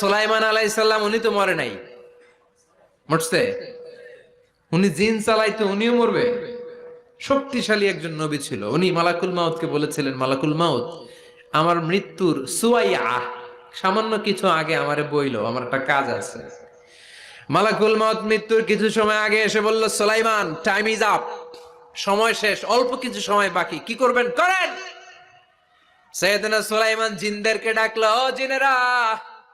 সোলাইমান আলাইসাল্লাম উনি তো মরে নাই। মরছে? উনি জিন চালাইতো উনিও মরবে। শক্তিশালী একজন নবী ছিল। উনি মালাকুল মাউতকে বলেছিলেন, মালাকুল মাউত, আমার মৃত্যুর সুয়াইয়া, সামান্য কিছু আগে আমারে বইলো, আমার একটা কাজ আছে। মালাকুল মাউত মৃত্যুর কিছু সময় আগে এসে বলল, সোলাইমান টাইম ইজ আপ সময় শেষ, অল্প কিছু সময় বাকি, কি করবেন? করেন! সৈয়দনা সুলাইমান জিনদেরকে ডাকলো জিনেরা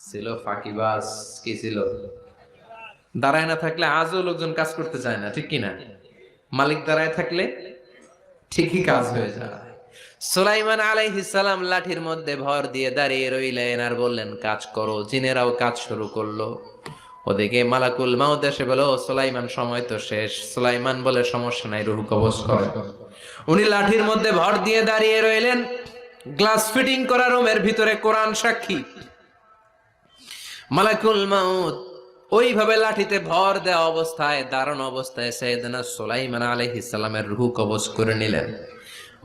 ছিল, ফাঁকিবাজ কি ছিল? দাঁড়ায় না থাকলে আজও লোকজন কাজ করতে চায় না, ঠিক কিনা? মালিক দাঁড়ায় থাকলে ঠিকই কাজ হয়ে যায়। সুলাইমান সালাম লাঠির মধ্যে ভর দিয়ে দাঁড়িয়ে রইলেন আর বললেন, কাজ করো। জিনেরাও কাজ শুরু করল। ওদিকে মালাকুল মাউদ এসে বলো সুলাইমান, সময় তো শেষ। সুলাইমান বলে, সমস্যা নাই, রুহু কবজ করে। উনি লাঠির মধ্যে ভর দিয়ে দাঁড়িয়ে রইলেন, গ্লাস ফিটিং করা রুমের ভিতরে কোরআন সাক্ষী। মালাকুল মাউত। ওইভাবে লাঠিতে ভর দেওয়া অবস্থায়, দারুণ অবস্থায় সৈয়দনা সুলাইমান আলাইহিস সালামের রুহু কবজ করে নিলেন।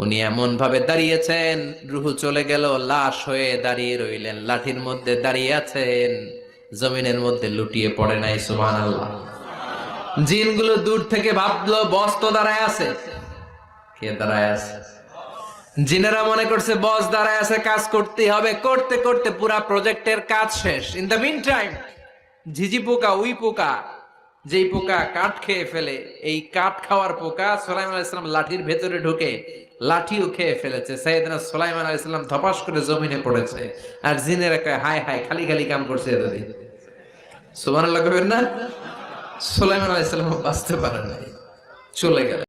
উনি এমন ভাবে দাঁড়িয়েছেন, রুহু চলে গেল, লাশ হয়ে দাঁড়িয়ে রইলেন, লাঠির মধ্যে দাঁড়িয়ে আছেন, জমিনের মধ্যে লুটিয়ে পড়ে নাই সুবহান আল্লাহ জিনগুলো দূর থেকে ভাবলো বস তো দাঁড়ায় আছে। কে দাঁড়ায় আছে? জিনেরা মনে করছে, বস, দাঁড়ায় আছে, কাজ করতে হবে। করতে করতে পুরা প্রজেক্টের কাজ শেষ। ইন দ্য মিন টাইম ঝিঝি পোকা, উই পোকা, যেই পোকা কাঠ খেয়ে ফেলে, এই কাঠ খাওয়ার পোকা সোলাইমান আলাইসালাম লাঠির ভেতরে ঢুকে লাঠিও খেয়ে ফেলেছে। সৈয়দনা সোলাইমান আলাইসালাম ধপাস করে জমিনে পড়েছে। আর জিনেরা কয় হাই হাই খালি খালি কাম করছে এতদিন। সুবহানাল্লাহ কবেন না? সোলাইমান আলাইসালাম বাঁচতে পারে নাই। চলে গেল।